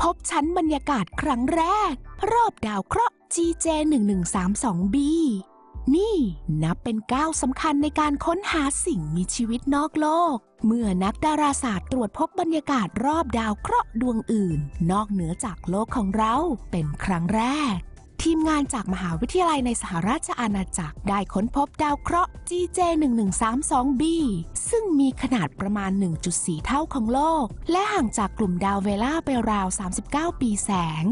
พบชั้นบรรยากาศครั้งแรก รอบดาวเคราะห์ GJ 1132b นี่นับเป็นก้าวสำคัญในการค้นหาสิ่งมีชีวิตนอกโลก เมื่อนักดาราศาสตร์ตรวจพบบรรยากาศรอบดาวเคราะห์ดวงอื่น นอกเหนือจากโลกของเราเป็นครั้งแรก ทีมงานจากมหาวิทยาลัยในสหราชอาณาจักร ได้ค้นพบดาวเคราะห์ GJ 1132b ซึ่งมีขนาดประมาณ 1.4 เท่าของโลก และห่างจากกลุ่มดาวเวล่าไปราว 39 ปีแสง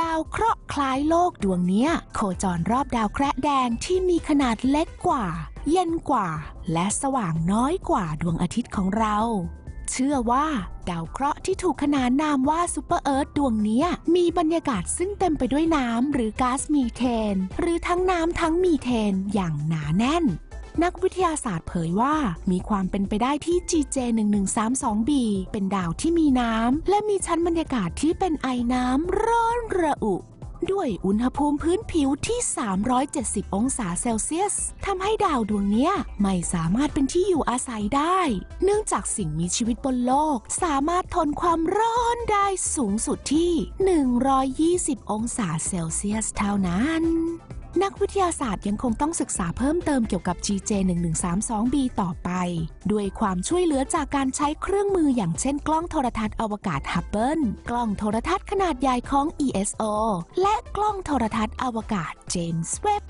ดาวเคราะห์คล้ายโลกดวงนี้โคจรรอบดาวแคระแดงที่มีขนาดเล็กกว่า เย็นกว่า และสว่างน้อยกว่าดวงอาทิตย์ของเรา เชื่อว่าดาวเคราะห์ที่ถูกขนานนามว่าซูเปอร์เอิร์ธดวงนี้มีบรรยากาศซึ่งเต็มไปด้วยน้ำหรือก๊าซมีเทน หรือทั้งน้ำทั้งมีเทนอย่างหนาแน่นนักวิทยาศาสตร์เผยว่ามีความเป็นไปได้ที่ GJ 1132b เป็นดาวที่มีน้ำ และมีชั้นบรรยากาศที่เป็นไอน้ำร้อนระอุ ด้วยอุณหภูมิพื้นผิวที่ 370 องศาเซลเซียสทำให้ดาวดวงนี้ไม่สามารถเป็นที่อยู่อาศัยได้ เนื่องจากสิ่งมีชีวิตบนโลก สามารถทนความร้อนได้สูงสุดที่ 120 องศาเซลเซียสเท่านั้น นักวิทยาศาสตร์ยังคงต้องศึกษาเพิ่มเติมเกี่ยวกับ GJ 1132b ต่อไป ด้วยความช่วยเหลือจากการใช้เครื่องมืออย่างเช่นกล้องโทรทัศน์อวกาศฮับเบิลกล้องโทรทัศน์ขนาดใหญ่ของ ESO และกล้องโทรทัศน์อวกาศเจมส์เว็บ